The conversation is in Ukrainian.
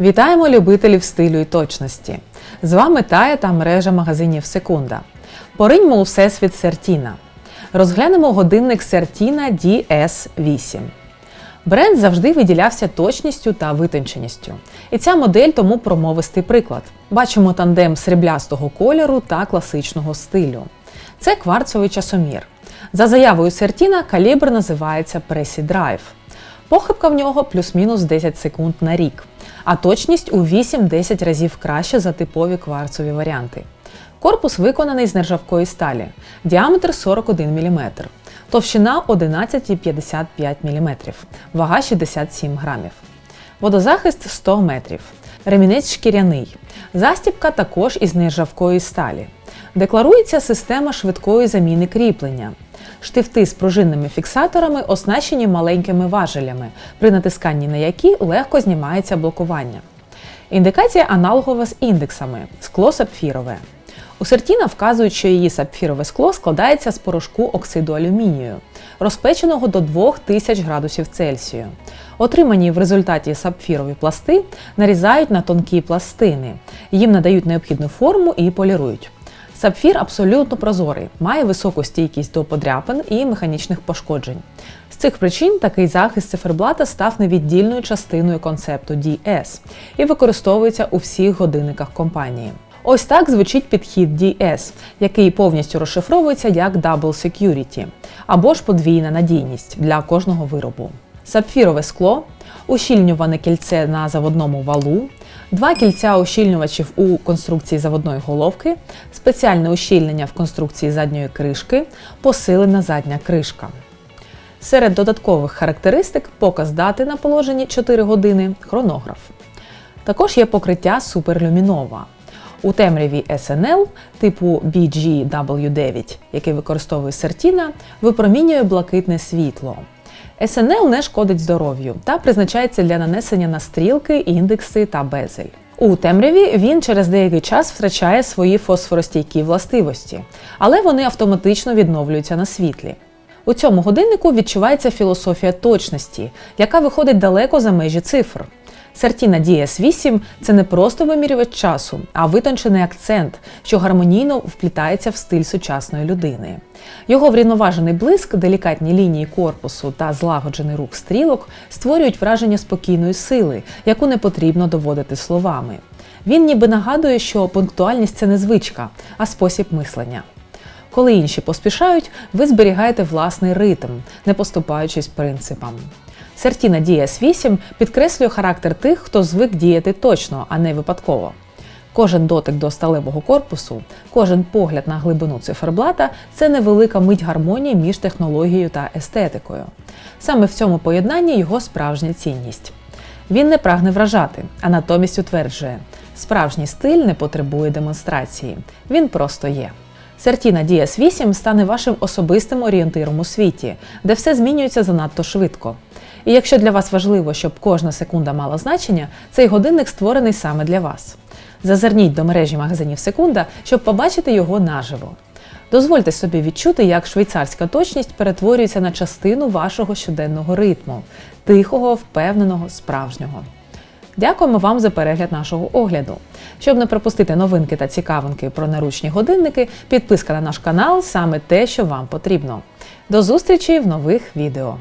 Вітаємо любителів стилю і точності. З вами Тая та мережа магазинів Секунда. Пориньмо у всесвіт Сертіна. Розглянемо годинник Сертіна DS8. Бренд завжди виділявся точністю та витонченістю. І ця модель тому промовистий приклад. Бачимо тандем сріблястого кольору та класичного стилю. Це кварцовий часомір. За заявою Сертіна калібр називається Pressy Drive. Похибка в нього плюс-мінус 10 секунд на рік, а точність у 8-10 разів краще за типові кварцові варіанти. Корпус виконаний з нержавкої сталі, діаметр 41 мм, товщина 11,55 мм, вага 67 грамів. Водозахист 100 метрів. Ремінець шкіряний. Застібка також із нержавкої сталі. Декларується система швидкої заміни кріплення. Штифти з пружинними фіксаторами оснащені маленькими важелями, при натисканні на які легко знімається блокування. Індикація аналогова з індексами скло сапфірове. У Сертіна вказують, що її сапфірове скло складається з порошку оксиду алюмінію, розпеченого до 2000 градусів Цельсію. Отримані в результаті сапфірові пласти нарізають на тонкі пластини, їм надають необхідну форму і полірують. Сапфір абсолютно прозорий, має високу стійкість до подряпин і механічних пошкоджень. З цих причин такий захист циферблата став невіддільною частиною концепту DS і використовується у всіх годинниках компанії. Ось так звучить підхід DS, який повністю розшифровується як Double Security або ж подвійна надійність для кожного виробу. Сапфірове скло, ущільнюване кільце на заводному валу, два кільця ущільнювачів у конструкції заводної головки, спеціальне ущільнення в конструкції задньої кришки, посилена задня кришка. Серед додаткових характеристик показ дати на положенні 4 години, хронограф. Також є покриття суперлюмінова. У темряві SNL типу BGW9, який використовує Сертіна, випромінює блакитне світло. SNL не шкодить здоров'ю та призначається для нанесення на стрілки, індекси та безель. У темряві він через деякий час втрачає свої фосфоростійкі властивості, але вони автоматично відновлюються на світлі. У цьому годиннику відчувається філософія точності, яка виходить далеко за межі цифр. Сертіна DS8 це не просто вимірювач часу, а витончений акцент, що гармонійно вплітається в стиль сучасної людини. Його врівноважений блиск, делікатні лінії корпусу та злагоджений рух стрілок створюють враження спокійної сили, яку не потрібно доводити словами. Він ніби нагадує, що пунктуальність це не звичка, а спосіб мислення. Коли інші поспішають, ви зберігаєте власний ритм, не поступаючись принципам. Сертіна DS8 підкреслює характер тих, хто звик діяти точно, а не випадково. Кожен дотик до сталевого корпусу, кожен погляд на глибину циферблата це невелика мить гармонії між технологією та естетикою. Саме в цьому поєднанні його справжня цінність. Він не прагне вражати, а натомість утверджує: справжній стиль не потребує демонстрації, він просто є. Сертіна DS8 стане вашим особистим орієнтиром у світі, де все змінюється занадто швидко. І якщо для вас важливо, щоб кожна секунда мала значення, цей годинник створений саме для вас. Зазирніть до мережі магазинів Секунда, щоб побачити його наживо. Дозвольте собі відчути, як швейцарська точність перетворюється на частину вашого щоденного ритму, тихого, впевненого, справжнього. Дякуємо вам за перегляд нашого огляду. Щоб не пропустити новинки та цікавинки про наручні годинники, підписка на наш канал саме те, що вам потрібно. До зустрічі в нових відео!